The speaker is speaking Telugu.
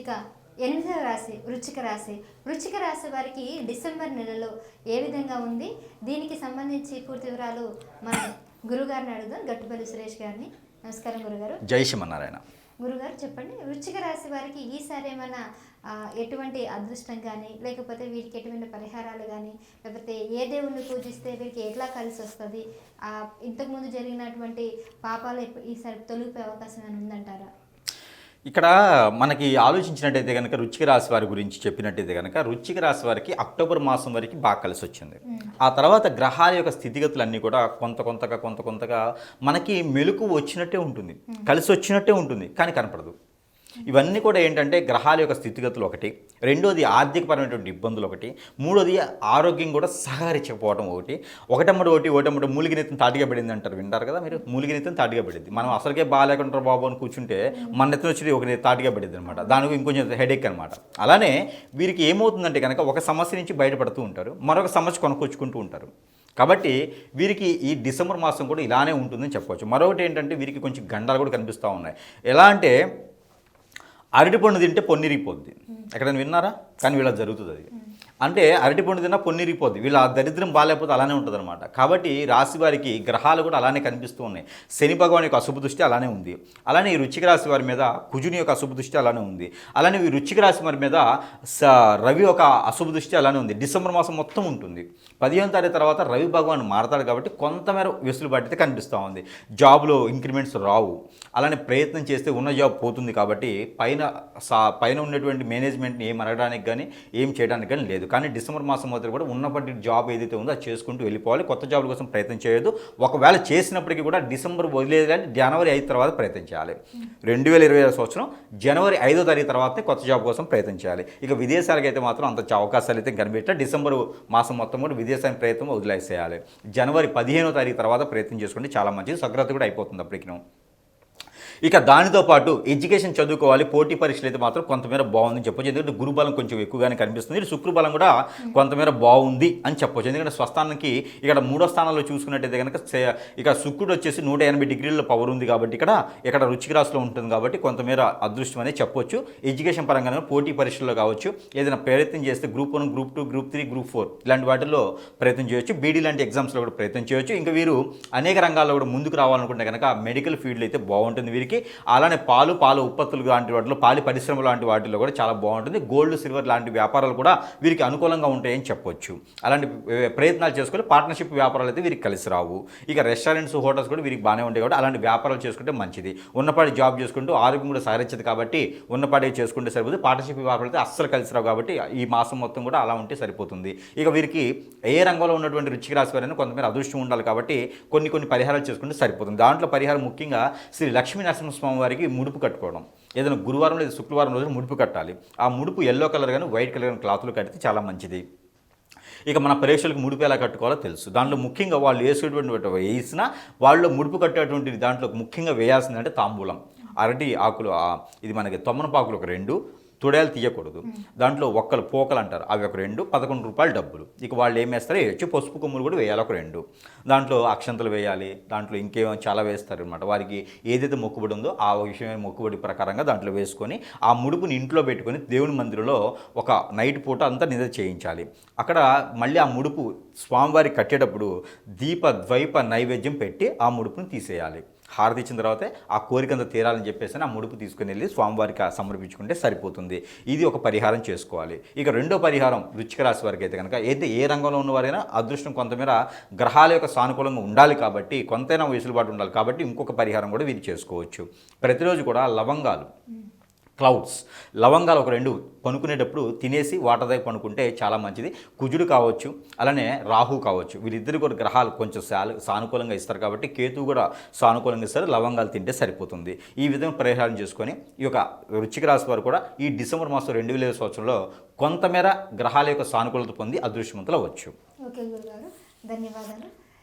ఇక ఎనిమిదవ రాశి వృచ్చిక రాశి. వృచ్చిక రాశి వారికి డిసెంబర్ నెలలో ఏ విధంగా ఉంది? దీనికి సంబంధించి పూర్తి వివరాలు మన గురుగారిని అడుగుదాం గట్టుపల్లి సురేష్ గారిని. నమస్కారం గురుగారు. జై శ్రీమన్నారాయణ. గురుగారు చెప్పండి. వృచ్చిక రాశి వారికి ఈసారి ఏమైనా ఎటువంటి అదృష్టం కానీ లేకపోతే వీరికి ఎటువంటి పరిహారాలు కానీ లేకపోతే ఏ దేవుణ్ణి పూజిస్తే వీరికి ఎట్లా కలిసి వస్తుంది? ఇంతకుముందు జరిగినటువంటి పాపాలు ఈసారి తొలిపే అవకాశం ఏమైనా ఉందంటారా? ఇక్కడ మనకి ఆలోచించినట్టయితే కనుక రుచిక రాశి వారి గురించి చెప్పినట్టయితే కనుక రుచిక రాశి వారికి అక్టోబర్ మాసం వరకు బాగా కలిసి వచ్చింది. ఆ తర్వాత గ్రహాల యొక్క స్థితిగతులన్నీ కూడా కొంత కొంతగా కొంత కొంతగా మనకి మెలకు వచ్చినట్టే ఉంటుంది. కలిసి వచ్చినట్టే ఉంటుంది. కానీ కనపడదు. ఇవన్నీ కూడా ఏంటంటే గ్రహాల యొక్క స్థితిగతులు ఒకటి. రెండోది ఆర్థికపరమైనటువంటి ఇబ్బందులు ఒకటి. మూడోది ఆరోగ్యం కూడా సహకరించకపోవడం ఒకటి. ఒకటమ్మడు ఒకటి ఒకటమ్మడు మూలిగినెత్తం తాటిగా పడింది అంటారు. వింటారు కదా మీరు? మూలిగినెత్తం తాటిగా పడింది. మనం అసలుకే బాగాలేకుంటారు బాబు అని కూర్చుంటే మన నెత్తిన వచ్చి ఒక తాటిగా పడింది అనమాట దానికి ఇంకొంచెం హెడేక్ అనమాట అలానే వీరికి ఏమవుతుందంటే కనుక ఒక సమస్య నుంచి బయటపడుతూ ఉంటారు. మరొక సమస్య కొనుక్కొచ్చుకుంటూ ఉంటారు. కాబట్టి వీరికి ఈ డిసెంబర్ మాసం కూడా ఇలానే ఉంటుందని చెప్పవచ్చు. మరొకటి ఏంటంటే వీరికి కొంచెం గండాలు కూడా కనిపిస్తూ ఉన్నాయి. ఎలా అంటే అరటిపండు తింటే పొన్నిరిగిపోద్ది. ఎక్కడైనా విన్నారా? కానీ వీళ్ళ జరుగుతుంది అది. అంటే అరటిపండు తిన్నా పొన్నిరిగిపోద్ది. వీళ్ళ ఆ దరిద్రం బాగాలేకపోతే అలానే ఉంటుంది అనమాట కాబట్టి రాశి వారికి గ్రహాలు కూడా అలానే కనిపిస్తూ ఉన్నాయి. శని భగవాన్ యొక్క అశుభ దృష్టి అలానే ఉంది. అలానే ఈ రుచిక రాశి వారి మీద కుజుని యొక్క అశుభ దృష్టి అలానే ఉంది. అలానే ఈ రుచిక రాశి వారి మీద స రవి ఒక అశుభ దృష్టి అలానే ఉంది. డిసెంబర్ మాసం మొత్తం ఉంటుంది. పదిహేను తారీఖు తర్వాత రవి భగవాన్ మారతాడు కాబట్టి కొంతమేర వెసులుబాటు అయితే కనిపిస్తూ ఉంది. జాబ్లో ఇంక్రిమెంట్స్ రావు. అలానే ప్రయత్నం చేస్తే ఉన్న జాబ్ పోతుంది కాబట్టి పైన సా పైన ఉన్నటువంటి మేనేజ్మెంట్ని ఏం అడగడానికి కానీ ఏం చేయడానికి కానీ లేదు. కానీ డిసెంబర్ మాసం మొదలు కూడా ఉన్నప్పటి జాబ్ ఏదైతే ఉందో అది చేసుకుంటూ వెళ్ళిపోవాలి. కొత్త జాబ్ల కోసం ప్రయత్నం చేయొద్దు. ఒకవేళ చేసినప్పటికీ కూడా డిసెంబర్ వదిలేదు కానీ జనవరి ఐదు తర్వాత ప్రయత్నం చేయాలి. రెండు వేల ఇరవై సంవత్సరం జనవరి ఐదో తారీఖు తర్వాతే కొత్త జాబ్ కోసం ప్రయత్నం చేయాలి. ఇక విదేశాలకు అయితే మాత్రం అంత అవకాశాలు అయితే కనిపించట్లేదు డిసెంబర్ మాసం మొత్తం కూడా విదేశానికి ప్రయత్నం వదిలేసేయాలి. జనవరి పదిహేనో తారీఖు తర్వాత ప్రయత్నం చేసుకోండి చాలా మంచిది. సగ్రత కూడా అయిపోతుంది అప్పటికి. ఇక దానితో పాటు ఎడ్యుకేషన్ చదువుకోవాలి పోటీ పరీక్షలు అయితే మాత్రం కొంతమేర బాగుందని చెప్పొచ్చు. ఎందుకంటే గురుబలం కొంచెం ఎక్కువగానే కనిపిస్తుంది. శుక్రబలం కూడా కొంతమేర బాగుంది అని చెప్పొచ్చు. ఎందుకంటే స్వస్థానానికి ఇక్కడ మూడో స్థానంలో చూసుకున్నట్టయితే కనుక ఇక శుక్రుడు వచ్చేసి నూట ఎనభై డిగ్రీల పవర్ ఉంది కాబట్టి ఇక్కడ ఇక్కడ రుచికి రాశిలో ఉంటుంది కాబట్టి కొంతమేర అదృష్టం అనేది చెప్పొచ్చు. ఎడ్యుకేషన్ పరంగా పోటీ పరీక్షల్లో కావచ్చు ఏదైనా ప్రయత్నం చేస్తే group one group two group three group four ఇలాంటి వాటిల్లో ప్రయత్నం చేయొచ్చు. బీడీ లాంటి ఎగ్జామ్స్లో కూడా ప్రయత్నం చేయొచ్చు. ఇంకా వీరు అనేక రంగాల్లో కూడా ముందుకు రావాలనుకుంటే కనుక మెడికల్ ఫీల్డ్ అయితే బాగుంటుంది. వీరికి అలానే పాలు పాలు ఉత్పత్తులు లాంటి వాటిలో పాలి పరిశ్రమ లాంటి వాటిలో కూడా చాలా బాగుంటుంది. గోల్డ్ సిల్వర్ లాంటి వ్యాపారాలు కూడా వీరికి అనుకూలంగా ఉంటాయని చెప్పొచ్చు. అలాంటి ప్రయత్నాలు చేసుకుని పార్ట్నర్షిప్ వ్యాపారాలు అయితే వీరికి కలిసి రావు. ఇక రెస్టారెంట్స్ హోటల్స్ కూడా వీరికి బాగానే ఉంటాయి కాబట్టి అలాంటి వ్యాపారాలు చేసుకుంటే మంచిది. ఉన్నపాటి జాబ్ చేసుకుంటూ ఆరోగ్యం కూడా సహరించదు కాబట్టి ఉన్నపాటి చేసుకుంటే సరిపోతుంది పార్ట్నర్షిప్ వ్యాపారాలు అయితే అస్సలు కలిసి రావు కాబట్టి ఈ మాసం మొత్తం కూడా అలా ఉంటే సరిపోతుంది. ఇక వీరికి ఏ రంగంలో ఉన్నటువంటి రుచికి రాసి వారైనా కొంతమేర అదృష్టం ఉండాలి కాబట్టి కొన్ని కొన్ని పరిహారాలు చేసుకుంటే సరిపోతుంది. దాంట్లో పరిహారం ముఖ్యంగా శ్రీ లక్ష్మీ స్వామి వారికి ముడుపు కట్టుకోవడం. ఏదైనా గురువారం లేదా శుక్రవారం రోజున ముడుపు కట్టాలి. ఆ ముడుపు ఎల్లో కలర్ కానీ వైట్ కలర్ కానీ క్లాత్లు కడితే చాలా మంచిది. ఇక మన ప్రేక్షకులకు ముడుపు ఎలా కట్టుకోవాలో తెలుసు. దాంట్లో ముఖ్యంగా వాళ్ళు వేసేటువంటి వేసినా వాళ్ళు ముడుపు కట్టేటువంటి దాంట్లో ముఖ్యంగా వేయాల్సిందంటే తాంబూలం. అరటి ఆకులు ఇది మనకి తొమ్మనపాకులు ఒక రెండు తుడాలు తీయకూడదు. దాంట్లో ఒక్కలు పోకలు అంటారు. అవి ఒక రెండు పదకొండు రూపాయలు డబ్బులు. ఇక వాళ్ళు ఏం వేస్తారో? వేయచ్చు పసుపు కొమ్ములు కూడా వేయాలి ఒక రెండు. దాంట్లో అక్షంతలు వేయాలి. దాంట్లో ఇంకేమో చాలా వేస్తారు అనమాట వారికి ఏదైతే మొక్కుబడి ఉందో ఆ విషయమే మొక్కుబడి ప్రకారంగా దాంట్లో వేసుకొని ఆ ముడుపుని ఇంట్లో పెట్టుకొని దేవుని మందిరంలో ఒక నైట్ పూట అంతా నిద్ర చేయించాలి. అక్కడ మళ్ళీ ఆ ముడుపు స్వామివారి కట్టేటప్పుడు దీప ద్వైప నైవేద్యం పెట్టి ఆ ముడుపుని తీసేయాలి. హారతి ఇచ్చిన తర్వాతే ఆ కోరికంత తీరాలని చెప్పేసి ఆ ముడుపు తీసుకుని వెళ్ళి స్వామివారికి సమర్పించుకుంటే సరిపోతుంది. ఇది ఒక పరిహారం చేసుకోవాలి. ఇక రెండో పరిహారం వృచ్చిక రాశి వారికి అయితే కనుక అయితే ఏ రంగంలో ఉన్నవారైనా అదృష్టం కొంతమేర గ్రహాల యొక్క సానుకూలంగా ఉండాలి కాబట్టి కొంతైనా వెసులుబాటు ఉండాలి కాబట్టి ఇంకొక పరిహారం కూడా వీరు చేసుకోవచ్చు. ప్రతిరోజు కూడా లవంగాలు. క్లౌడ్స్. లవంగాలు ఒక రెండు పనుకునేటప్పుడు తినేసి వాటర్ దగ్గర పనుకుంటే చాలా మంచిది. కుజుడు కావచ్చు అలానే రాహు కావచ్చు. వీళ్ళిద్దరు కూడా గ్రహాలు కొంచెం సాలు సానుకూలంగా ఇస్తారు కాబట్టి కేతు కూడా సానుకూలంగా ఇస్తారు. లవంగాలు తింటే సరిపోతుంది. ఈ విధంగా పరిహారం చేసుకొని ఈ యొక్క వృచ్చిక రాశి వారు కూడా ఈ డిసెంబర్ మాసం రెండు వేల సంవత్సరంలో కొంతమేర గ్రహాల యొక్క సానుకూలత పొంది అదృష్టవంతులు అవ్వచ్చు. ఓకే ధన్యవాదాలు.